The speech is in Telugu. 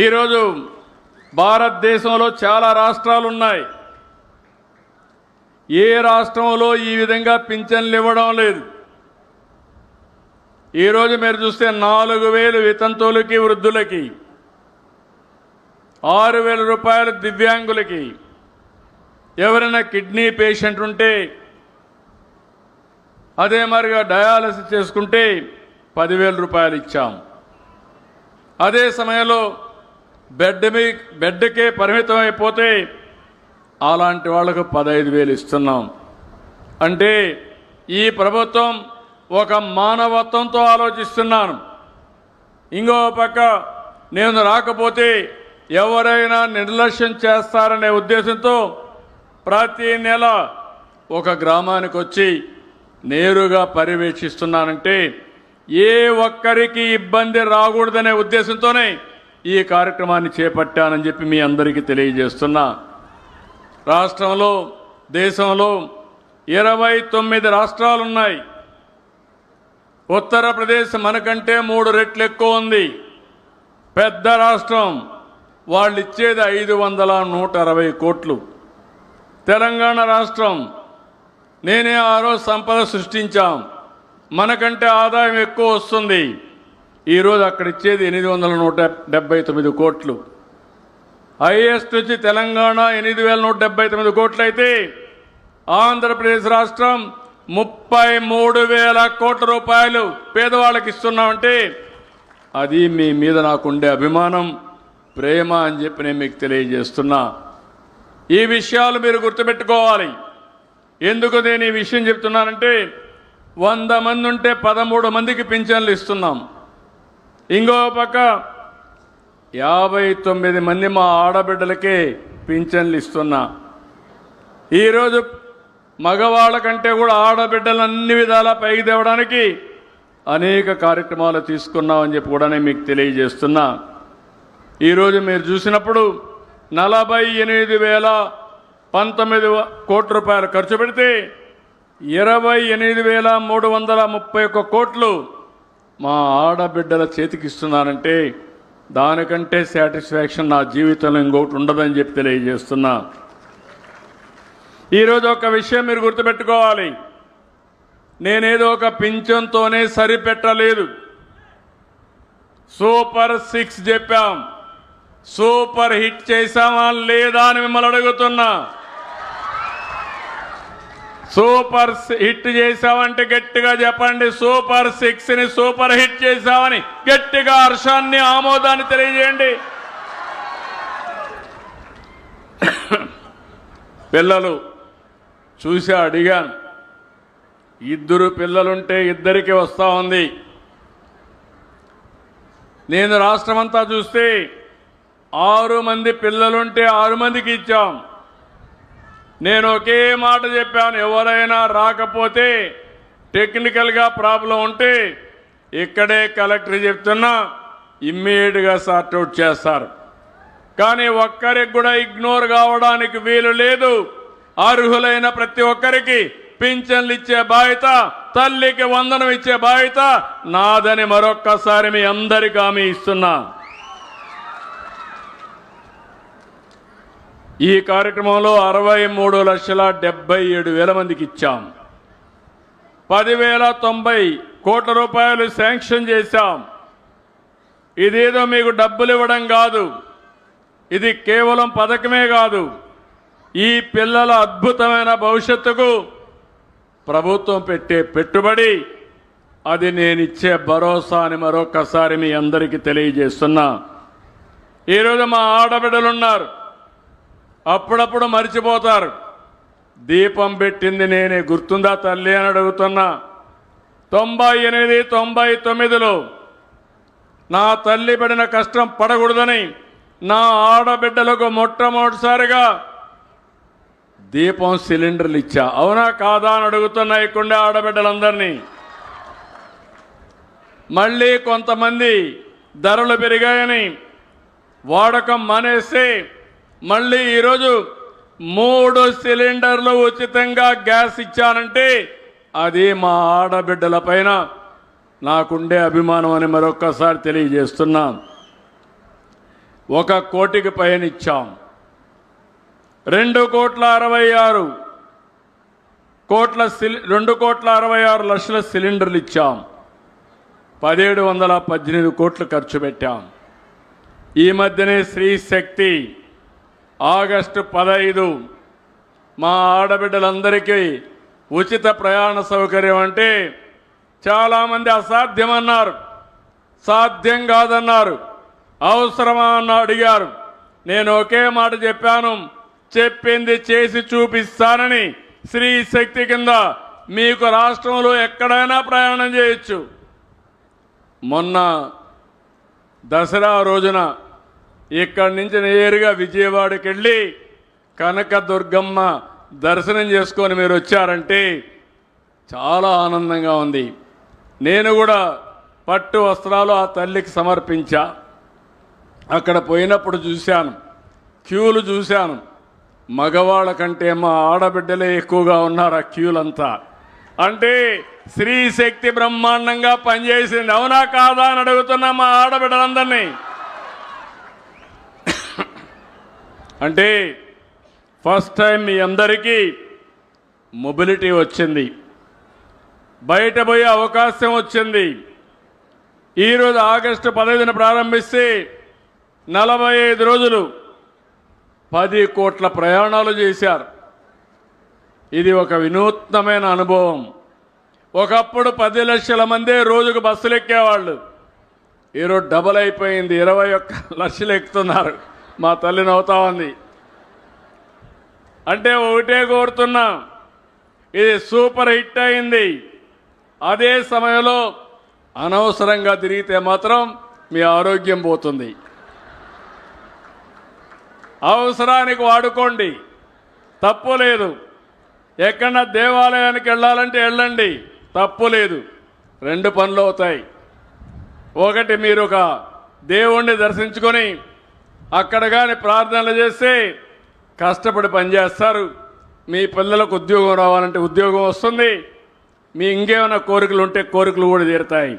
ఈరోజు భారతదేశంలో చాలా రాష్ట్రాలు ఉన్నాయి ఏ రాష్ట్రంలో ఈ విధంగా పింఛన్లు ఇవ్వడం లేదు. ఈరోజు మీరు చూస్తే నాలుగు వేలు వితంతువులకి వృద్ధులకి ఆరు వేల రూపాయలు దివ్యాంగులకి ఎవరైనా కిడ్నీ పేషెంట్ ఉంటే అదే మరిగా డయాలసిస్ చేసుకుంటే పదివేల రూపాయలు ఇచ్చాం. అదే సమయంలో బెడ్ మీ బెడ్కే పరిమితం అయిపోతే అలాంటి వాళ్ళకు పదహైదు వేలు ఇస్తున్నాం. అంటే ఈ ప్రభుత్వం ఒక మానవత్వంతో ఆలోచిస్తున్నాను. ఇంకో పక్క నేను రాకపోతే ఎవరైనా నిర్లక్ష్యం చేస్తారనే ఉద్దేశంతో ప్రతి నెల ఒక గ్రామానికి వచ్చి నేరుగా పర్యవేక్షిస్తున్నానంటే ఏ ఒక్కరికి ఇబ్బంది రాకూడదనే ఉద్దేశంతోనే ఈ కార్యక్రమాన్ని చేపట్టానని చెప్పి మీ అందరికీ తెలియజేస్తున్నా. రాష్ట్రంలో దేశంలో ఇరవై తొమ్మిది రాష్ట్రాలు ఉన్నాయి ఉత్తరప్రదేశ్ మనకంటే మూడు రెట్లు ఎక్కువ ఉంది. పెద్ద రాష్ట్రం వాళ్ళు ఇచ్చేది ఐదు వందల నూట అరవై కోట్లు. తెలంగాణ రాష్ట్రం నేనే ఆ రోజు సంపద సృష్టించాం. మనకంటే ఆదాయం ఎక్కువ వస్తుంది. ఈరోజు అక్కడ ఇచ్చేది ఎనిమిది వందల నూట డెబ్బై తొమ్మిది కోట్లు. హైయెస్ట్ వచ్చి తెలంగాణ ఎనిమిది వేల నూట డెబ్బై తొమ్మిది కోట్లు అయితే ఆంధ్రప్రదేశ్ రాష్ట్రం ముప్పై మూడు వేల కోట్ల రూపాయలు పేదవాళ్ళకి ఇస్తున్నామంటే అది మీ మీద నాకుండే అభిమానం ప్రేమ అని చెప్పి నేను మీకు తెలియజేస్తున్నా. ఈ విషయాలు మీరు గుర్తుపెట్టుకోవాలి. ఎందుకు నేను ఈ విషయం చెప్తున్నానంటే వంద మంది ఉంటే పదమూడు మందికి పింఛన్లు ఇస్తున్నాం. ఇంకో పక్క యాభై తొమ్మిది మంది మా ఆడబిడ్డలకే పింఛన్లు ఇస్తున్నా. ఈరోజు మగవాళ్ళ కంటే కూడా ఆడబిడ్డలు అన్ని విధాలా పైకి తేవడానికి అనేక కార్యక్రమాలు తీసుకున్నామని చెప్పి కూడా నేను మీకు తెలియజేస్తున్నా. ఈరోజు మీరు చూసినప్పుడు నలభై ఎనిమిది వేల పంతొమ్మిది కోట్ల రూపాయలు ఖర్చు పెడితే ఇరవై ఎనిమిది వేల మూడు వందల ముప్పై ఒక్క కోట్లు మా ఆడబిడ్డల చేతికి ఇస్తున్నానంటే దానికంటే సాటిస్ఫాక్షన్ నా జీవితంలో ఇంకొకటి ఉండదని చెప్పి తెలియజేస్తున్నా. ఈరోజు ఒక విషయం మీరు గుర్తుపెట్టుకోవాలి. నేనేదో ఒక పింఛన్తోనే సరిపెట్టలేదు. సూపర్ సిక్స్ చెప్పాం. సూపర్ హిట్ చేశామా లేదా అని మిమ్మల్ని అడుగుతున్నా. సూపర్ హిట్ చేశామంటే గట్టిగా చెప్పండి. సూపర్ సిక్స్ని సూపర్ హిట్ చేశామని గట్టిగా హర్షాన్ని ఆమోదాన్ని తెలియజేయండి. పిల్లలు చూసి అడిగాను. ఇద్దరు పిల్లలుంటే ఇద్దరికి వస్తూ ఉంది. నేను రాష్ట్రమంతా చూస్తే ఆరు మంది పిల్లలుంటే ఆరు మందికి ఇచ్చాం. నేను ఒకే మాట చెప్పాను ఎవరైనా రాకపోతే టెక్నికల్గా ప్రాబ్లం ఉంటే ఇక్కడే కలెక్టర్ చెప్తున్నా ఇమ్మీడియట్గా సార్ట్అవుట్ చేస్తారు. కానీ ఒక్కరికి కూడా ఇగ్నోర్ కావడానికి వీలు లేదు. అర్హులైన ప్రతి ఒక్కరికి పింఛన్లు ఇచ్చే బాధ్యత తల్లికి వందనం ఇచ్చే బాధ్యత నాదని మరొక్కసారి మీ అందరికీ హామీ ఇస్తున్నా. ఈ కార్యక్రమంలో అరవై మూడు లక్షల డెబ్బై ఏడు వేల మందికి ఇచ్చాం. పదివేల తొంభై కోట్ల రూపాయలు శాంక్షన్ చేశాం. ఇదేదో మీకు డబ్బులు ఇవ్వడం కాదు. ఇది కేవలం పథకమే కాదు. ఈ పిల్లల అద్భుతమైన భవిష్యత్తుకు ప్రభుత్వం పెట్టే పెట్టుబడి అది నేను ఇచ్చే భరోసా అని మరొకసారి మీ అందరికీ తెలియజేస్తున్నా. ఈరోజు మా ఆడబిడ్డలున్నారు అప్పుడప్పుడు మర్చిపోతారు. దీపం పెట్టింది నేనే గుర్తుందా తల్లి అని అడుగుతున్నా. తొంభై ఎనిమిది తొంభై తొమ్మిదిలో నా తల్లి పడిన కష్టం పడకూడదని నా ఆడబిడ్డలకు మొట్టమొదటిసారిగా దీపం సిలిండర్లు ఇచ్చా. అవునా కాదా అని అడుగుతున్నా ఇక్కడే ఆడబిడ్డలందరినీ. మళ్ళీ కొంతమంది ధరలు పెరిగాయని వాడకం మానేస్తే మళ్ళీ ఈరోజు మూడు సిలిండర్లు ఉచితంగా గ్యాస్ ఇచ్చానంటే అది మా ఆడబిడ్డల పైన నాకుండే అభిమానం అని మరొక్కసారి తెలియజేస్తున్నాం. ఒక కోటికి పైన ఇచ్చాం. రెండు కోట్ల అరవై ఆరు కోట్ల సిలి రెండు కోట్ల అరవై ఆరు లక్షల సిలిండర్లు ఇచ్చాం. పదిహేడు వందల పద్దెనిమిది కోట్లు ఖర్చు పెట్టాం. ఈ మధ్యనే స్త్రీ శక్తి ఆగస్టు పదహైదు మా ఆడబిడ్డలందరికీ ఉచిత ప్రయాణ సౌకర్యం అంటే చాలామంది అసాధ్యమన్నారు. సాధ్యం కాదన్నారు. అవసరమా అన్న అడిగారు. నేను ఒకే మాట చెప్పాను. చెప్పింది చేసి చూపిస్తానని స్త్రీ శక్తి కింద మీకు రాష్ట్రంలో ఎక్కడైనా ప్రయాణం చేయొచ్చు. మొన్న దసరా రోజున ఇక్కడి నుంచి నేరుగా విజయవాడకి వెళ్ళి కనక దుర్గమ్మ దర్శనం చేసుకొని మీరు వచ్చారంటే చాలా ఆనందంగా ఉంది. నేను కూడా పట్టు వస్త్రాలు ఆ తల్లికి సమర్పించా. అక్కడ పోయినప్పుడు చూశాను. క్యూలు చూశాను. మగవాళ్ళ కంటే మా ఆడబిడ్డలే ఎక్కువగా ఉన్నారు ఆ క్యూలంతా. అంటే స్త్రీ శక్తి బ్రహ్మాండంగా పనిచేసింది. అవునా కాదా అని అడుగుతున్నా మా ఆడబిడ్డలందరినీ. అంటే ఫస్ట్ టైం మీ అందరికీ మొబిలిటీ వచ్చింది. బయట పోయే అవకాశం వచ్చింది. ఈరోజు ఆగస్టు పదహైదున ప్రారంభిస్తే నలభై ఐదు రోజులు పది కోట్ల ప్రయాణాలు చేశారు. ఇది ఒక వినూత్నమైన అనుభవం. ఒకప్పుడు పది లక్షల మందే రోజుకు బస్సులు ఎక్కేవాళ్ళు. ఈరోజు డబుల్ అయిపోయింది. ఇరవై ఒక్క లక్షలు ఎక్కుతున్నారు. మా తల్లి నవ్వుతా ఉంది అంటే ఒకటే కోరుతున్నా. ఇది సూపర్ హిట్ అయింది. అదే సమయంలో అనవసరంగా తిరిగితే మాత్రం మీ ఆరోగ్యం పోతుంది. అవసరానికి వాడుకోండి. తప్పు లేదు. ఎక్కడన్నా దేవాలయానికి వెళ్ళాలంటే వెళ్ళండి. తప్పు లేదు. రెండు పనులు అవుతాయి. ఒకటి మీరు ఒక దేవుణ్ణి దర్శించుకొని అక్కడ కానీ ప్రార్థనలు చేస్తే కష్టపడి పనిచేస్తారు. మీ పిల్లలకు ఉద్యోగం రావాలంటే ఉద్యోగం వస్తుంది. మీ ఇంకేమైనా కోరికలు ఉంటే కోరికలు కూడా తీరుతాయి.